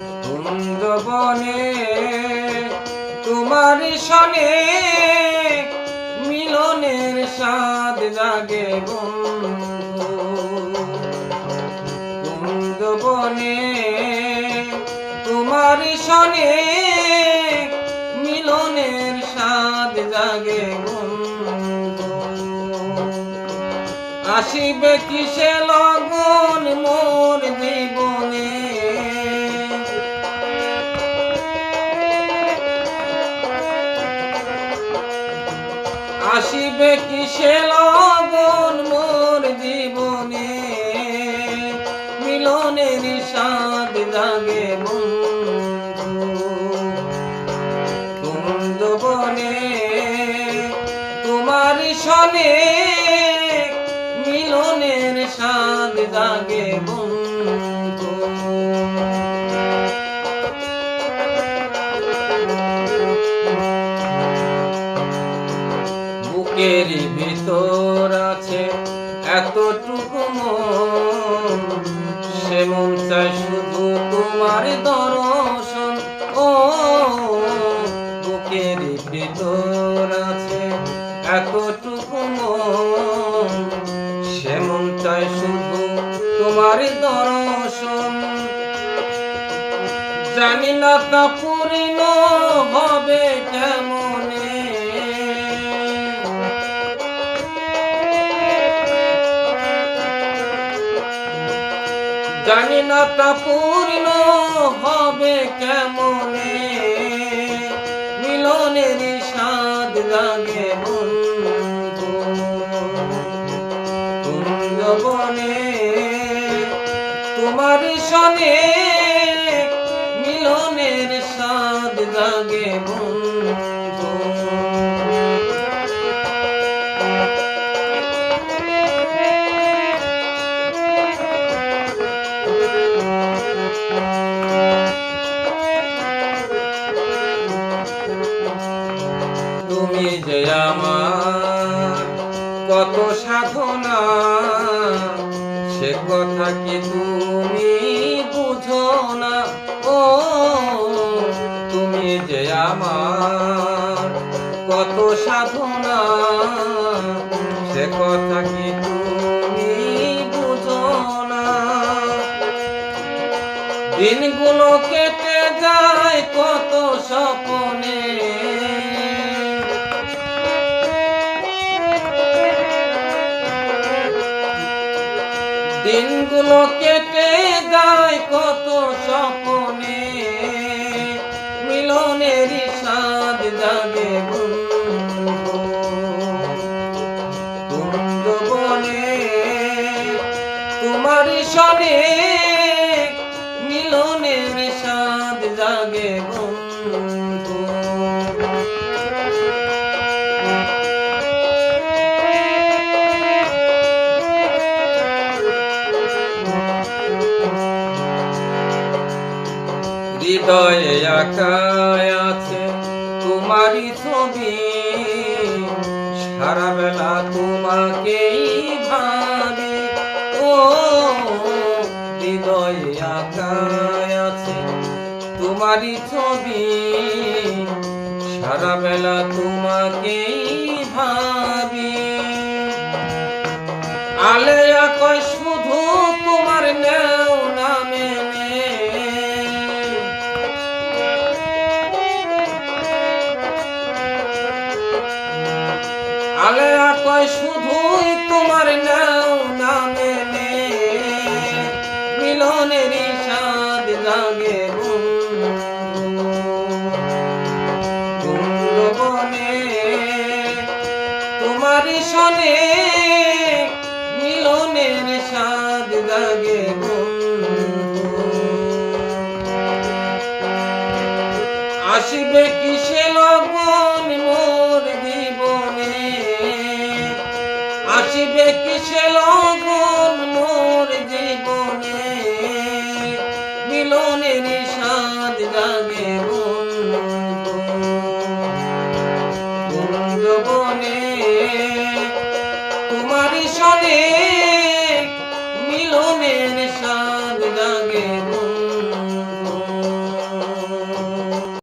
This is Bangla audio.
কুন্দবনে তোমার সনে মিলনের স্বাদ জাগে বন্ধু। কুন্দবনে তোমার সনে মিলনের স্বাদ জাগে আসিবে কিসে লগন মোর জীবনে? লগন মোর জীবনে। মিলনের স্বাদ লাগে বন্ধু। বনে তোমার সনে মিলনের স্বাদ জাগে বন্ধু। বুকের ভিতর আছে এতটুকু মন। সে চায় শুধু তোমার দর্শন। ও, বুকের ভিতর আছে এতটুকু মন। সে মন চায় শুধু তোমার দর্শন। জানি না তা পূর্ণ হবে কেমনে। জানি না তা পূর্ণ হবে কেমনে? মিলনের স্বাদ লাগে কুঞ্জবনে তোমার সনে মিলনের স্বাদ লাগে বন্ধু। কত সাধনা, সে কথা কি তুমি বুঝো না? ও, তুমি যে আমার কত সাধনা, সে কথা কি তুমি বুঝো না? দিনগুলো কেটে যায় কত স্বপনে দিনগুলো কেটে যায় কত স্বপনে। মিলনের স্বাদ জাগে কুঞ্জবনে তোমার সনে মিলনের স্বাদ জাগে বন্ধু হৃদয়ে আকায় আছে, তোমারই ছবি। সারা বেলা তোমাকেই ভাবি। ও, হৃদয়ে আকায় আছে, তোমারই ছবি। সারা বেলা তোমাকেই ভাবি। আলেয়া কয়, শুধুই তোমার নাও নামে মিলনের স্বাদ লাগে তোমার সনে মিলনের স্বাদ লাগে আসিবে কিসে মিলনে নিষাদ জাগে বনে তোমার সনে মিলনে নিষাদ জাগে